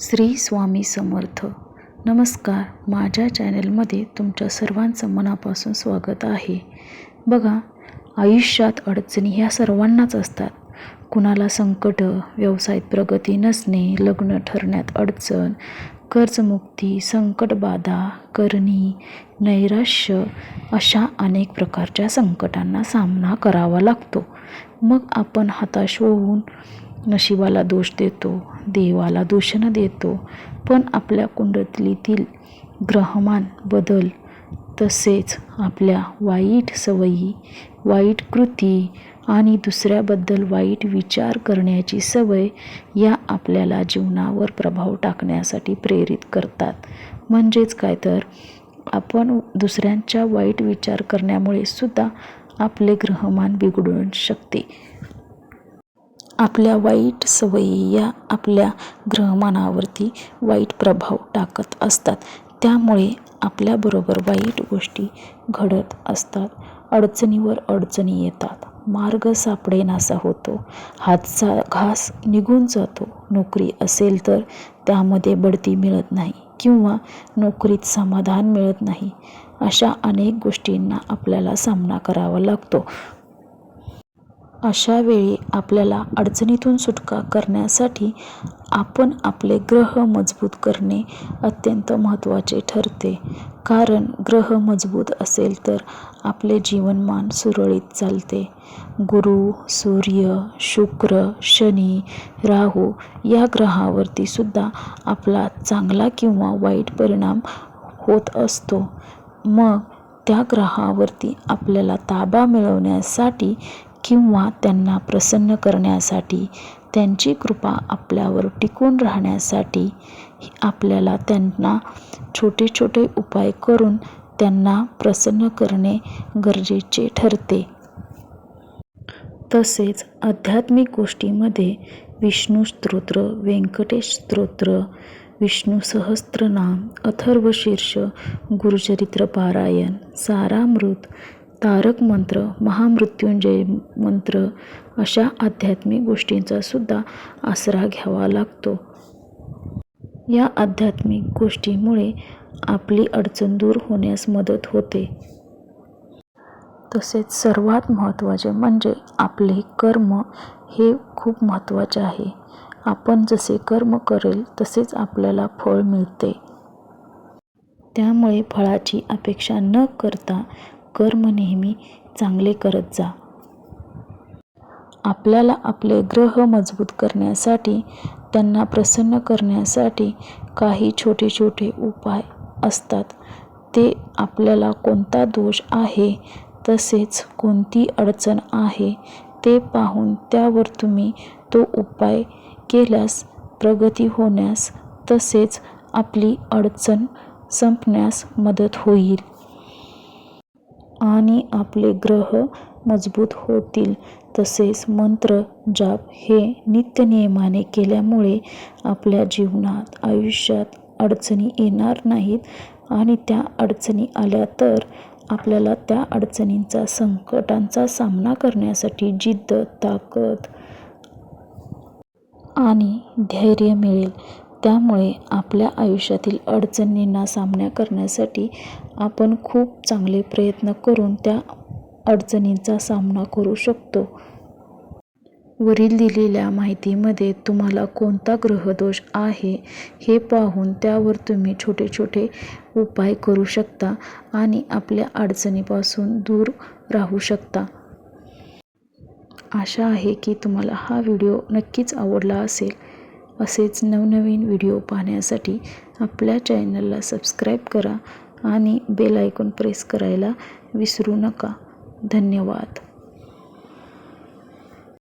श्री स्वामी समर्थ. नमस्कार. माझ्या चॅनलमध्ये तुमच्या सर्वांचं मनापासून स्वागत आहे. बघा आयुष्यात अडचणी ह्या सर्वांनाच असतात. कुणाला संकट व्यवसायात प्रगती नसणे लग्न ठरण्यात अडचण कर्जमुक्ती संकटबाधा करणी नैराश्य अशा अनेक प्रकारच्या संकटांना सामना करावा लागतो. मग आपण हताश होऊन नशिबाला दोष देतो देवाला दूषणं देतो. पण आपल्या कुंडलीतील ग्रहमान बदल तसेच आपल्या वाईट सवयी वाईट कृती आणि दुसऱ्याबद्दल वाईट विचार करण्याची सवय या आपल्याला जीवनावर प्रभाव टाकण्यासाठी प्रेरित करतात. म्हणजेच काय तर आपण दुसऱ्यांच्या वाईट विचार करण्यामुळे सुद्धा आपले ग्रहमान बिघडू शकते. आपल्या वाईट सवयी या आपल्या ग्रहमानावरती वाईट प्रभाव टाकत असतात. त्यामुळे आपल्याबरोबर वाईट गोष्टी घडत असतात. अडचणीवर अडचणी येतात. मार्ग सापडेनासा होतो. हातचा घास निघून जातो. नोकरी असेल तर त्यामध्ये बढती मिळत नाही किंवा नोकरीत समाधान मिळत नाही. अशा अनेक गोष्टींना आपल्याला सामना करावा लागतो. अशा वेळी आपल्याला अडचणीतून सुटका करण्यासाठी आपण आपले ग्रह मजबूत करणे अत्यंत महत्त्वाचे ठरते. कारण ग्रह मजबूत असेल तर आपले जीवनमान सुरळीत चालते. गुरु सूर्य शुक्र शनी राहू या ग्रहावरती सुद्धा आपला चांगला किंवा वाईट परिणाम होत असतो. मग त्या ग्रहावरती आपल्याला ताबा मिळवण्यासाठी किंवा त्यांना प्रसन्न करण्यासाठी त्यांची कृपा आपल्यावर टिकून राहण्यासाठी आपल्याला त्यांना छोटे छोटे उपाय करून त्यांना प्रसन्न करणे गरजेचे ठरते. तसेच आध्यात्मिक गोष्टीमध्ये विष्णू स्तोत्र व्यंकटेश स्तोत्र विष्णू सहस्त्रनाम अथर्वशीर्ष गुरुचरित्र पारायण सारामृत तारक मंत्र महामृत्युंजय मंत्र अशा आध्यात्मिक गोष्टींचा सुद्धा आसरा घ्यावा लागतो. या आध्यात्मिक गोष्टीमुळे आपली अडचण दूर होण्यास मदत होते. तसेच सर्वात महत्त्वाचे म्हणजे आपले कर्म हे खूप महत्त्वाचे आहे. आपण जसे कर्म करेल तसेच आपल्याला फळ मिळते. त्यामुळे फळाची अपेक्षा न करता कर्म नेहमी चांगले करत जा. आपल्याला आपले ग्रह मजबूत करण्यासाठी त्यांना प्रसन्न करण्यासाठी काही छोटे छोटे उपाय असतात. ते आपल्याला कोणता दोष आहे तसेच कोणती अडचण आहे ते पाहून त्यावर तुम्ही तो उपाय केल्यास प्रगती होण्यास तसेच आपली अडचण संपण्यास मदत होईल. आणि आपले ग्रह मजबूत होतील. तसेच मंत्र जाप हे नित्यनियमाने केल्यामुळे आपल्या जीवनात आयुष्यात अडचणी येणार नाहीत. आणि त्या अडचणी आल्या तर आपल्याला त्या अडचणींचा संकटांचा सामना करण्यासाठी जिद्द ताकद आणि धैर्य मिळेल. त्यामुळे आपल्या आयुष्यातील अडचणींना सामना करण्यासाठी आपण खूप चांगले प्रयत्न करून त्या अडचणींचा सामना करू शकतो. वरील दिलेल्या माहितीमध्ये तुम्हाला कोणता ग्रहदोष आहे हे पाहून त्यावर तुम्ही छोटे छोटे उपाय करू शकता आणि आपल्या अडचणीपासून दूर राहू शकता. आशा आहे की तुम्हाला हा व्हिडिओ नक्कीच आवडला असेल. असेच नवनवीन व्हिडिओ पाहण्यासाठी आपल्या चॅनलला सबस्क्राईब करा आणि बेल आयकॉन प्रेस करायला विसरू नका. धन्यवाद.